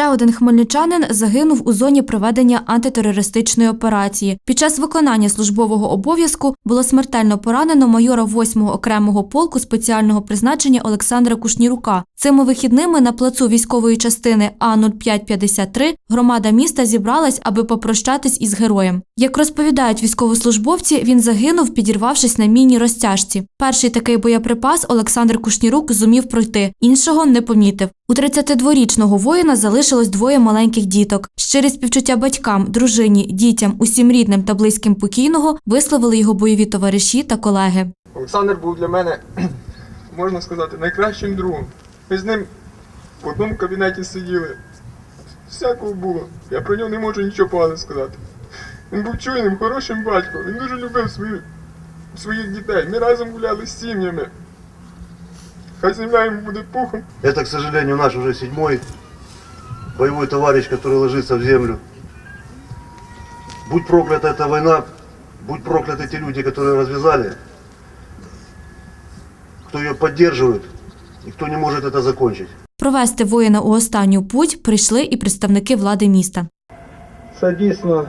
Ще один хмельничанин загинув у зоні проведення антитерористичної операції. Під час виконання службового обов'язку було смертельно поранено майора 8-го окремого полку спеціального призначення Олександра Кушнірука. Цими вихідними на плацу військової частини А 0553 громада міста зібралась, аби попрощатись із героєм. Як розповідають військовослужбовці, він загинув, підірвавшись на міні розтяжці. Перший такий боєприпас Олександр Кушнірук зумів пройти, іншого не помітив. У 32-річного воїна залишилось двоє маленьких діток. Щирі співчуття батькам, дружині, дітям, усім рідним та близьким покійного висловили його бойові товариші та колеги. Олександр був для мене, можна сказати, найкращим другом. Ми з ним в одному кабінеті сиділи. Всякого було. Я про нього не можу нічого поганого сказати. Він був чуйним, хорошим батьком. Він дуже любив свою, своїх дітей. Ми разом гуляли з сім'ями. Хай земля йому буде пухом. Это, к сожалению, наш уже седьмой боевой товарищ, который ложится в землю. Будь проклята эта война, будь прокляты те люди, которые развязали, кто ее поддерживает и кто не может это закончить. Провести воїна у останню путь прийшли і представники влади міста. Це дійсно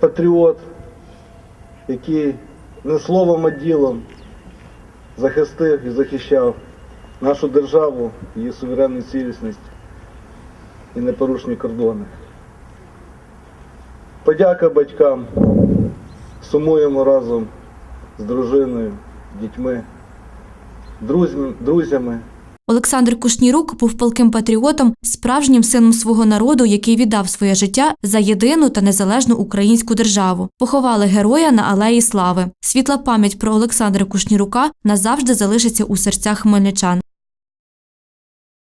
патріот, який не словом, а ділом захистив і захищав нашу державу, її суверенну цілісність і непорушні кордони. Подяка батькам. Сумуємо разом з дружиною, дітьми, друзями, Олександр Кушнірук був палким патріотом, справжнім сином свого народу, який віддав своє життя за єдину та незалежну українську державу. Поховали героя на алеї Слави. Світла пам'ять про Олександра Кушнірука назавжди залишиться у серцях хмельничан.